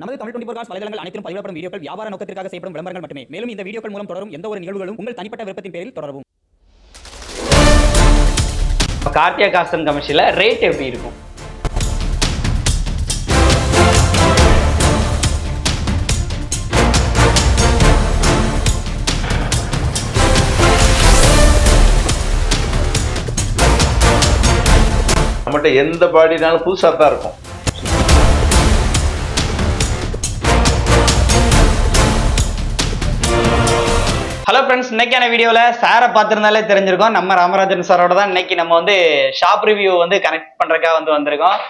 நமது Tamil twenty four cos வலைதளங்கள் அனைத்தும் பதிவிடப்படும் வீடியோக்கள் வியாபார நோக்கத்திற்காக செய்யப்படும் விளம்பரங்கள் மட்டுமே. மேலும் இந்த வீடியோக்கள் மூலம் தொடரும் எந்த ஒரு நிகழ்வுகளும் உங்கள் தனிப்பட்ட விருப்பத்தின் பேரில் தொடரவும். கார்த்தியா காஸ்டன் கமர்ஷியலில் ரேட் எப்படி இருக்கும்? நம்மகிட்ட எந்த பாடினாலும் புதுசாக தான் இருக்கும். ஃப்ரெண்ட்ஸ் இன்னைக்கான வீடியோவில் சாரை பார்த்துருந்தாலே தெரிஞ்சிருக்கோம். நம்ம ராமராஜன் சாரோட தான் இன்னைக்கு நம்ம வந்து ஷாப் ரிவ்யூ வந்து கனெக்ட் பண்ணுறதுக்காக வந்து வந்திருக்கோம்.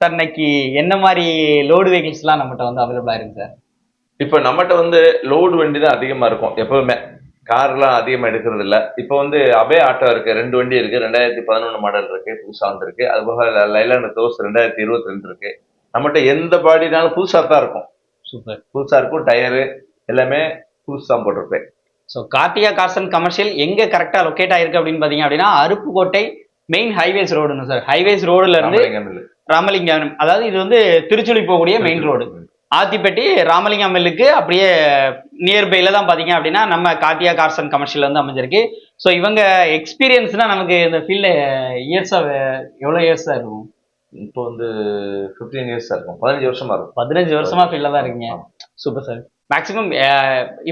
சார் இன்னைக்கு என்ன மாதிரி லோடு வெஹிக்கிள்ஸ்லாம் நம்மகிட்ட வந்து அவைலபிளாக இருக்கு சார் இப்போ நம்மகிட்ட வந்து லோடு வண்டி தான் அதிகமாக இருக்கும் எப்பவுமே. கார்லாம் அதிகமாக எடுக்கிறது இல்ல. இப்போ வந்து அபே ஆட்டோ இருக்கு ரெண்டு வண்டி இருக்கு ரெண்டாயிரத்தி பதினொன்று மாடல் இருக்கு புதுசாக வந்திருக்கு. அது போக லைலான தோஸ் ரெண்டாயிரத்தி இருபத்தி ரெண்டு இருக்கு. நம்மகிட்ட எந்த பாடினாலும் புதுசாக தான் இருக்கும். சூப்பர் புதுசாக இருக்கும் டயரு எல்லாமே புதுசாக போட்டிருப்பேன் ஸோ கார்த்திகா கார்சன் கமர்ஷியல் எங்கே கரெக்டாக லொக்கேட் ஆயிருக்கு அப்படின்னு பார்த்தீங்க அப்படின்னா அருப்புக்கோட்டை மெயின் ஹைவேஸ் ரோடுன்னு சார் ஹைவேஸ் ரோடுல இருந்து ராமலிங்கம் அதாவது இது வந்து திருச்சுழி போகக்கூடிய மெயின் ரோடு ஆத்திப்பட்டி ராமலிங்கம் மில்லுக்கு அப்படியே நியர்பைல தான் பார்த்தீங்க அப்படின்னா நம்ம கார்த்தியா கார்சன் கமர்ஷியல் வந்து அமைஞ்சிருக்கு. ஸோ இவங்க எக்ஸ்பீரியன்ஸ்னா நமக்கு இந்த ஃபீல்டில் இயர்ஸாக எவ்வளோ இயர்ஸாக இருக்கும்? இப்போ வந்து ஃபிஃப்டீன் இயர்ஸாக இருக்கும். பதினஞ்சு வருஷமா இருக்கும். பதினஞ்சு வருஷமா ஃபீல்டில் தான் இருக்கீங்க. சூப்பர் சார் மேக்ஸிமம்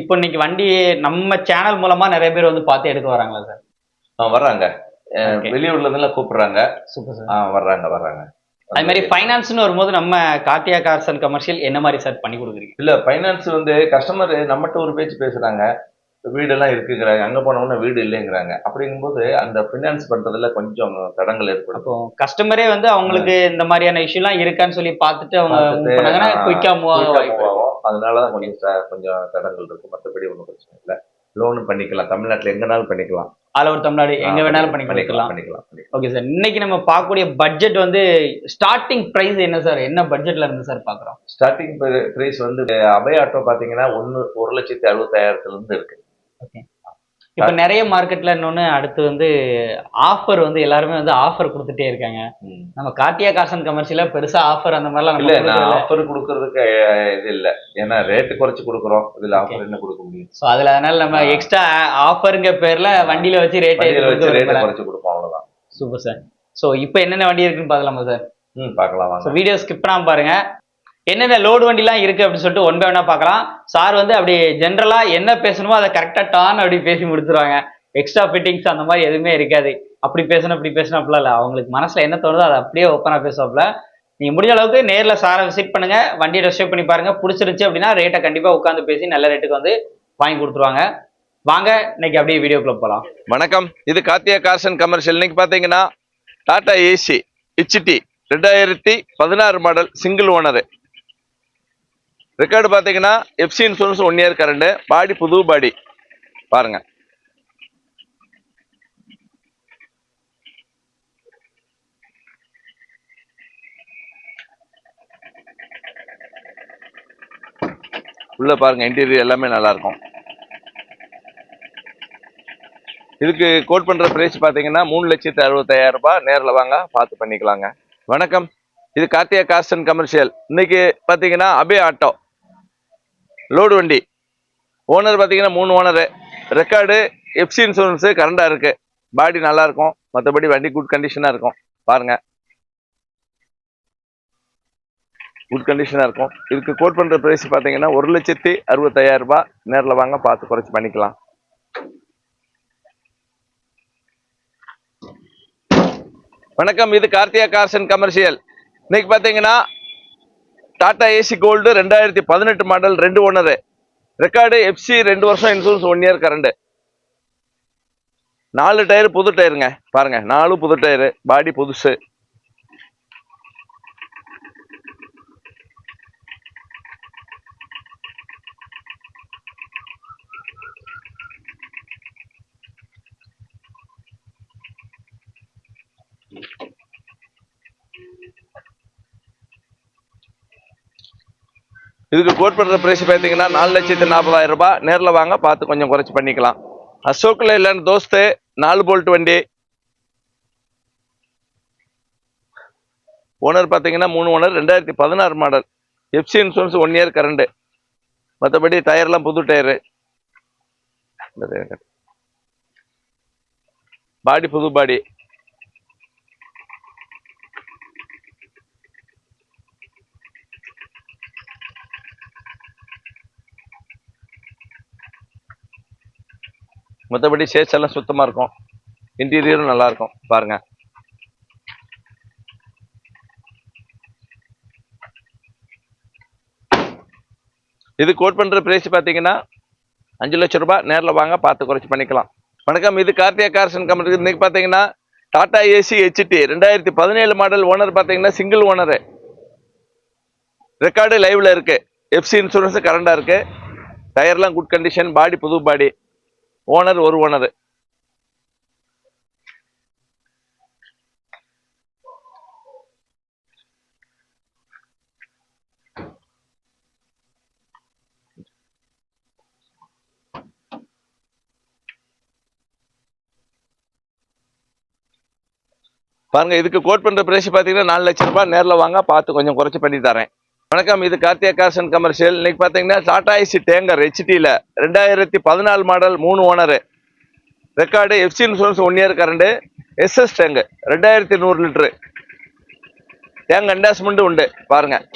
இப்போ இன்னைக்கு வண்டி நம்ம சேனல் மூலமா நிறைய பேர் வந்து பார்த்து எடுக்க வராங்களா சார் வர்றாங்க. வெளியூர்ல இருந்தெல்லாம் கூப்பிடுறாங்க. சூப்பர் சார் வர்றாங்க வர்றாங்க. அது மாதிரி ஃபைனான்ஸ்னு வரும்போது நம்ம கார்த்தியா கார்சன் கமர்ஷியல் என்ன மாதிரி சார் பண்ணி கொடுக்குறீங்க? இல்ல ஃபைனான்ஸ் வந்து கஸ்டமர் நம்மகிட்ட ஒரு பேச்சு பேசுறாங்க. வீடெல்லாம் இருக்குங்கிறாங்க. அங்க போனோம்னா வீடு இல்லைங்கிறாங்க. அப்படிங்கும்போது அந்த ஃபினான்ஸ் பண்றதுல கொஞ்சம் தடங்கள் ஏற்படும். அப்போ கஸ்டமரே வந்து அவங்களுக்கு இந்த மாதிரியான இஷ்யூலாம் இருக்கான்னு சொல்லி பார்த்துட்டு அவங்க பார்த்துட்டு, move பண்ணாங்கன்னா ஆ, குயிக்கா மூவ் ஆகும். ஆகும். அதனாலதான் கொஞ்சம் கொஞ்சம் தடங்கள் இருக்கு. மற்றபடி ஒன்றும் பிரச்சனை இல்லை. லோனு பண்ணிக்கலாம். தமிழ்நாட்டுல எங்கனாலும் பண்ணிக்கலாம். ஆல் ஓவர் தமிழ்நாடு எங்க வேணாலும் பண்ணி பண்ணிக்கலாம் பண்ணிக்கலாம். ஓகே சார் இன்னைக்கு நம்ம பார்க்கக்கூடிய பட்ஜெட் வந்து ஸ்டார்டிங் பிரைஸ் என்ன சார் என்ன பட்ஜெட்ல இருந்து சார் பார்க்குறோம்? ஸ்டார்டிங் பிரைஸ் வந்து அபய ஆட்டோ பாத்தீங்கன்னா ஒன்னு ஒரு லட்சத்தி அறுபத்தாயிரத்துல இருந்து இருக்கு. இப்போ நிறைய மார்க்கெட்ல இன்னொன்னு அடுத்து வந்து ஆஃபர் வந்து எல்லாருமே வந்து ஆஃபர் கொடுத்துட்டே இருக்காங்க. நம்ம கார்த்தியா கார்சன் கமர்ஷியலா பெருசா ஆஃபர் அந்த மாதிரிலாம் இல்ல நான். ஆஃபர் கொடுக்கறதுக்கு இது இல்ல. ஏன்னா ரேட்டு குறைச்சு கொடுக்குறோம். இதுல ஆஃபர் என்ன கொடுக்க முடியும்? ஸோ அதுல அதனால நம்ம. எக்ஸ்ட்ரா ஆஃபருங்க பேர்ல வண்டியில வச்சு ரேட் வச்சு ரேட்டு குறைச்சு கொடுப்போம் அவ்வளவுதான். சூப்பர் சார் ஸோ இப்போ என்னென்ன வண்டி இருக்குன்னு பார்க்கலாமா சார் ம் பார்க்கலாம் ஸோ வீடியோ ஸ்கிப் பண்ணாம பாருங்க. என்னென்ன லோடு வண்டிலாம் இருக்கு அப்படின்னு சொல்லிட்டு ஒன் பை பார்க்கலாம். சார் வந்து அப்படி ஜென்ரலா என்ன பேசணுமோ அதை கரெக்டா டான் அப்படி பேசி முடிச்சிருவாங்க. எக்ஸ்ட்ரா ஃபிட்டிங்ஸ் அந்த மாதிரி எதுவுமே இருக்காது. அப்படி பேசணும் இப்படி பேசணும் அப்படிலாம் இல்லை. அவங்களுக்கு மனசுல என்ன தோணுதோ அதை அப்படியே ஓப்பனா பேசுவாப்ல நீங்க முடிஞ்ச அளவுக்கு நேரில் சாரை விசிட் பண்ணுங்க. வண்டியை ரெஸ்ட் பண்ணி பாருங்க. பிடிச்சிருச்சு அப்படின்னா ரேட்டை கண்டிப்பா உட்காந்து பேசி நல்ல ரேட்டுக்கு வந்து வாங்கி கொடுத்துருவாங்க. வாங்க இன்னைக்கு அப்படியே வீடியோக்குள்ள போகலாம் வணக்கம். இது கார்த்தியா கார்சன் கமர்ஷியல் இன்னைக்கு பாத்தீங்கன்னா டாடா ஏசி ஹெச்டி ரெண்டாயிரத்தி பதினாறு மாடல் சிங்கிள் ஓனர் ரெக்கார்டு பாத்தீங்கன்னா FC insurance one year current body புது பாடி பாருங்க. உள்ள பாருங்க இன்டீரியர் எல்லாமே நல்லா இருக்கும். இதுக்கு கோட் பண்ற பிரைஸ் பாத்தீங்கன்னா மூணு லட்சத்தி அறுபத்தாயிரம் ரூபாய். நேரில் வாங்க பார்த்து பண்ணிக்கலாங்க. வணக்கம். இது கார்த்தியா காஸ்டன் கமர்ஷியல் இன்னைக்கு பாத்தீங்கன்னா அபே ஆட்டோ லோடு வண்டி. ஓனர் பார்த்தீங்கன்னா மூணு ஓனரு ரெக்கார்டு எஃப்சி இன்சூரன்ஸு கரண்டாக இருக்குது பாடி நல்லாயிருக்கும் மற்றபடி வண்டி குட் கண்டிஷனாக இருக்கும். பாருங்கள் குட் கண்டிஷனாக இருக்கும். இதுக்கு கோட் பண்ணுற ப்ரைஸ் பார்த்தீங்கன்னா ஒரு லட்சத்தி அறுபத்தாயிரம் ரூபாய். நேரில் வாங்க பார்த்து குறைச்சி பண்ணிக்கலாம். வணக்கம் இது கார்த்தியா கார்சன் கமர்ஷியல் இன்னைக்கு பார்த்தீங்கன்னா டாடா ஏசி கோல்டு ரெண்டாயிரத்தி பதினெட்டு மாடல் ரெண்டு ஒன்னரு ரெக்கார்டு எஃப்சி ரெண்டு வருஷம் இன்சூரன்ஸ் ஒன் இயர் கரண்ட் நாலு டயர் புது டயருங்க பாருங்க நாலு புது டயரு பாடி புதுசு இதுக்கு கோட் பண்ற பிரைஸ் பார்த்தீங்கன்னா நாலு லட்சத்தி நாற்பதாயிரம் ரூபாய். நேரில் வாங்க பார்த்து கொஞ்சம் குறைச்சி பண்ணிக்கலாம். அசோக்கில் இல்லைன்னு தோஸ்து நாலு போல்ட் வண்டி. ஓனர் பார்த்தீங்கன்னா மூணு ஓனர் ரெண்டாயிரத்தி பதினாறு model FC insurance one year current மற்றபடி டயர்லாம் புது டயரு பாடி புது பாடி மற்றபடி சேஸ் எல்லாம் சுத்தமாக இருக்கும். இன்டீரியரும் நல்லாயிருக்கும் பாருங்க. இது கோட் பண்ணுற பிரைஸ் பார்த்தீங்கன்னா அஞ்சு லட்சம் ரூபாய் நேரில் வாங்க பார்த்து குறைச்சி பண்ணிக்கலாம். வணக்கம் இது கார்த்தியா கார்சன் கம்பெனி இன்னைக்கு பார்த்தீங்கன்னா டாடா ஏசி ஹெச்டி ரெண்டாயிரத்தி பதினேழு மாடல் ஓனர் பார்த்தீங்கன்னா சிங்கிள் ஓனரு ரெக்கார்டு லைவில் இருக்குது எஃப்சி இன்சூரன்ஸு கரண்டாக இருக்குது டயர்லாம் குட் கண்டிஷன் பாடி புது பாடி ஓனர் ஒரு ஓனர். பாருங்க இதுக்கு கோட் பண்ற பிரைஸ் பாத்தீங்கன்னா நாலு லட்சம் ரூபாய் நேரில் வாங்க பார்த்து கொஞ்சம் குறைச்சு பண்ணி தரேன். வணக்கம் இது கார்த்தியா கமர்ஷியல் இன்னைக்கு பார்த்தீங்கன்னா டாடா ஐசி டேங்கர் ஹெச்டியில் ரெண்டாயிரத்தி பதினாலு மாடல் மூணு owner. Record FC insurance one year current SS tank ரெண்டாயிரத்தி நூறு லிட்டரு. டேங்க் அண்டாஸ்மெண்ட் உண்டு. பாருங்கள்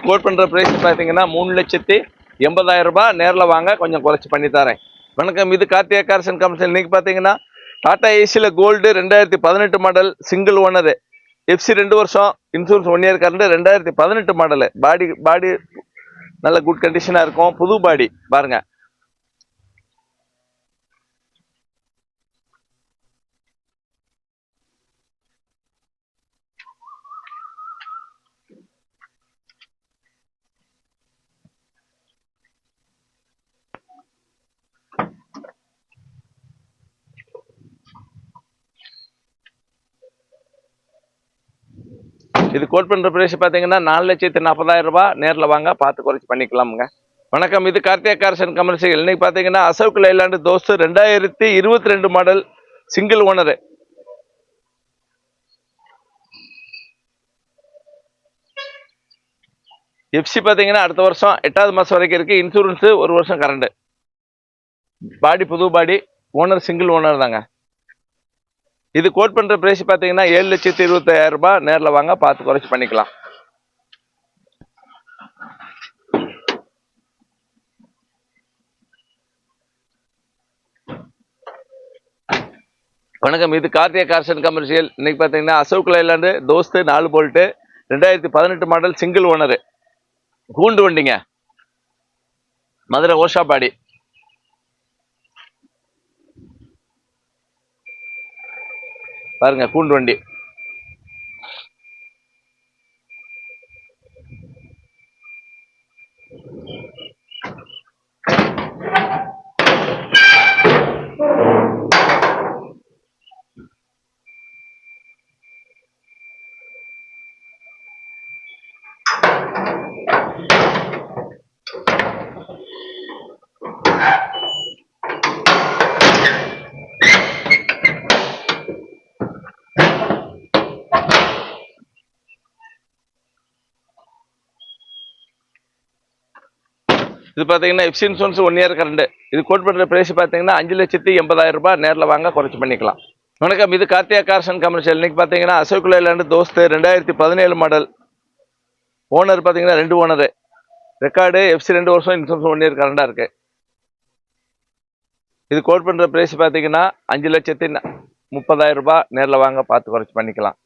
இது கோட் பண்ணுற ப்ரைஸ் பார்த்தீங்கன்னா மூணு லட்சத்தி எண்பதாயிரம் ரூபாய் நேரில் வாங்க கொஞ்சம் குறைச்சி பண்ணி தரேன். வணக்கம் இது கார்த்திகா கார்சன் கம்பெனி இன்னைக்கு பார்த்தீங்கன்னா டாடா ஏசியில் கோல்டு ரெண்டாயிரத்தி பதினெட்டு மாடல் சிங்கிள் ஓனரு எஃப்சி ரெண்டு வருஷம் இன்சூரன்ஸ் ஒன் இயர் கரண்ட் ரெண்டாயிரத்தி பதினெட்டு மாடலு பாடி பாடி நல்ல குட் கண்டிஷனாக இருக்கும். புது பாடி பாருங்கள் இது கோட் பண்ணுற பிரைஸ் பார்த்தீங்கன்னா நாலு லட்சத்தி நாற்பதாயிரம் ரூபாய். நேரில் வாங்க பார்த்து குறைச்சி பண்ணிக்கலாமுங்க. வணக்கம் இது கார்த்தியா கார்சன் கமர்ஷியல் இன்னைக்கு பார்த்தீங்கன்னா அசோக் லைலாண்டு தோஸ்து ரெண்டாயிரத்தி இருபத்தி ரெண்டு மாடல் சிங்கிள் ஓனரு எஃப்சி பார்த்தீங்கன்னா அடுத்த வருஷம் எட்டாவது மாதம் வரைக்கும் இருக்குது இன்சூரன்ஸு ஒரு வருஷம் கரண்டு பாடி புது பாடி ஓனர் சிங்கிள் ஓனர் தாங்க. இது கோட் பண்ற பிரைஸ் பாத்தீங்கன்னா ஏழு லட்சத்தி இருபத்தாயிரம் ரூபாய். நேர்ல வாங்க பார்த்து குறைச்சி பண்ணிக்கலாம். வணக்கம் இது கார்த்தியா கார்சன் கமர்ஷியல் இன்னைக்கு பாத்தீங்கன்னா அசோக் லைலாண்டு தோஸ்து நாலு போல்ட்டு ரெண்டாயிரத்தி பதினெட்டு மாடல் சிங்கிள் ஓனர் கூண்டு வண்டிங்க. மதுரை ஓஷாபாடி. பாருங்க கூண்டு வண்டி. இது பார்த்தீங்கன்னா FC insurance one year current இது கோட் பண்ற பிரைஸ் பார்த்தீங்கன்னா அஞ்சு லட்சத்தி எண்பதாயிரம் ரூபாய் நேரில் வாங்க குறைச்சி பண்ணிக்கலாம். வணக்கம் இது கார்த்தியா கார்சன் கமர்ஷியல் இன்னைக்கு பார்த்தீங்கன்னா அசோக் லேலாண்டு தோஸ்து ரெண்டாயிரத்தி பதினேழு மாடல் ஓனர் பார்த்தீங்கன்னா ரெண்டு ஓனர் ரெக்கார்டு எஃப்சி ரெண்டு வருஷம் இன்சூரன்ஸ் ஒன் இயர் கரண்டாக இருக்கு. இது கோட் பண்ற ப்ரைஸ் பார்த்தீங்கன்னா அஞ்சு லட்சத்தி முப்பதாயிரம் ரூபாய் நேரில் வாங்க பார்த்து குறைச்சி பண்ணிக்கலாம்.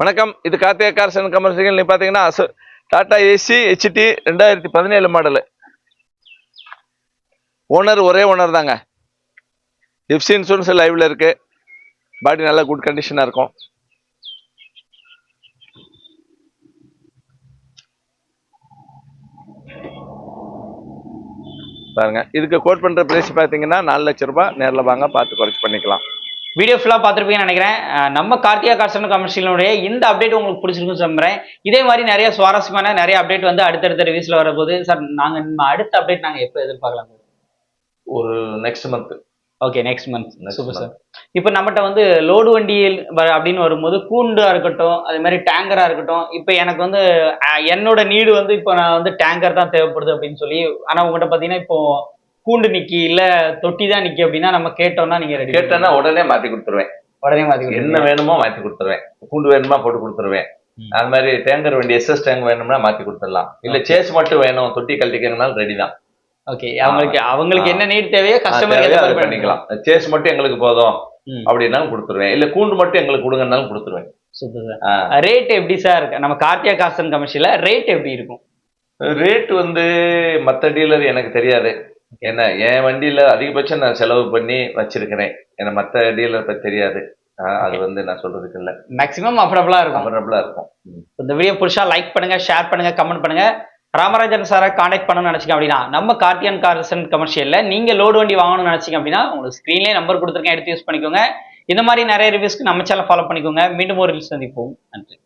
வணக்கம். இது கார்த்திகா கார்சன் கமர்ஷியல் நீ பார்த்தீங்கன்னா டாடா ஏசி ஹெச்டி ரெண்டாயிரத்தி பதினேழு மாடலு. ஓனர் ஒரே ஓனர் தாங்க. எஃப்சி இன்சூரன்ஸ் லைவில் இருக்குது பாடி நல்ல குட் கண்டிஷனாக இருக்கும். பாருங்க. இதுக்கு கோட் பண்ணுற ப்ரைஸ் பார்த்தீங்கன்னா நாலு லட்ச ரூபாய். நேரில் வாங்க பார்த்து குறைச்சி பண்ணிக்கலாம். வீடியோ ஃபுல்லாக பார்த்துருப்பீங்கன்னு நினைக்கிறேன். நம்ம கார்த்திகா கார்சன் கமர்ஷியலுடைய இந்த அப்டேட் உங்களுக்கு பிடிச்சிருக்குன்னு சொல்றேன். இதே மாதிரி நிறைய சுவாரஸ்யமான நிறைய அப்டேட் வந்து அடுத்தடுத்த ரிவ்யூஸ்ல வரப்போகுது. சார் நாங்கள் நம்ம அடுத்த அப்டேட் நாங்கள் எப்போ எதிர்பார்க்கலாம் ஒரு next month okay next month super. Sir இப்போ நம்மகிட்ட வந்து லோடு வண்டியில் அப்படின்னு வரும்போது கூண்டா இருக்கட்டும் அதே மாதிரி டேங்கரா இருக்கட்டும் இப்போ எனக்கு வந்து என்னோட நீடு வந்து இப்போ நான் வந்து டேங்கர் தான் தேவைப்படுது அப்படின்னு சொல்லி ஆனா உங்ககிட்ட பாத்தீங்கன்னா இப்போ கூண்டு நிக்கி இல்ல தொட்டி தான் நிக்கி அப்படின்னா நம்ம கேட்டோம்னா நீங்க ரெடி கேட்டேன்னா உடனே மாத்தி கொடுத்துருவேன். உடனே மாத்தி என்ன வேணுமோ மாத்தி கொடுத்துருவேன். கூண்டு வேணுமா போட்டு கொடுத்துருவேன். அது மாதிரி டேங்கர் வண்டி எஸ்எஸ் டேங்க் வேணும்னா மாத்தி கொடுத்துடலாம். இல்ல சேஸ் மட்டும் வேணும். தொட்டி கழட்டிக்கிறதுனாலும் ரெடி தான். ஓகே அவங்களுக்கு அவங்களுக்கு. என்ன நீட் தேவையோ கஸ்டமர் பண்ணிக்கலாம். சேஸ் மட்டும் எங்களுக்கு போதும். அப்படின்னாலும் கொடுத்துருவேன். இல்ல கூண்டு மட்டும் எங்களுக்கு கொடுங்கன்னாலும் கொடுத்துருவேன். சூப்பர். ரேட் எப்படி சார் இருக்கு? நம்ம கார்த்தியா காசன் கமர்ஷியல ரேட் எப்படி இருக்கும்? ரேட் வந்து மத்த டீலர் எனக்கு தெரியாது. ஏன்னா என் வண்டியில அதிகபட்சம் நான் செலவு பண்ணி வச்சிருக்கிறேன். ஏன்னா மத்த டீலர் பத்தி தெரியாது. அது வந்து நான் சொல்றதுக்கு இல்ல. மேக்ஸிமம் அஃபோர்டபுளா இருக்கும். கம்ஃபர்டபுளா இருக்கும். இந்த வீடியோ பிடிச்சா லைக் பண்ணுங்க ஷேர் பண்ணுங்க கமெண்ட் பண்ணுங்க. ராமராஜன் சாரை காண்டாக்ட் பண்ணணும்னு நினைச்சீங்க அப்படின்னா நம்ம கார்த்தியன் கார்சன் கமர்ஷியல்ல நீங்க லோடு வண்டி வாங்கணும்னு நினைச்சீங்க அப்படின்னா உங்களுக்கு ஸ்க்ரீன்லேயே நம்பர் கொடுத்துருக்கேன் எடுத்து யூஸ் பண்ணிக்கோங்க. இந்த மாதிரி நிறைய ரிவ்யூஸ்க்கு நம்ம சேனல் ஃபாலோ பண்ணிக்கோங்க. மீண்டும் ஒரு review சந்திப்போம். நன்றி.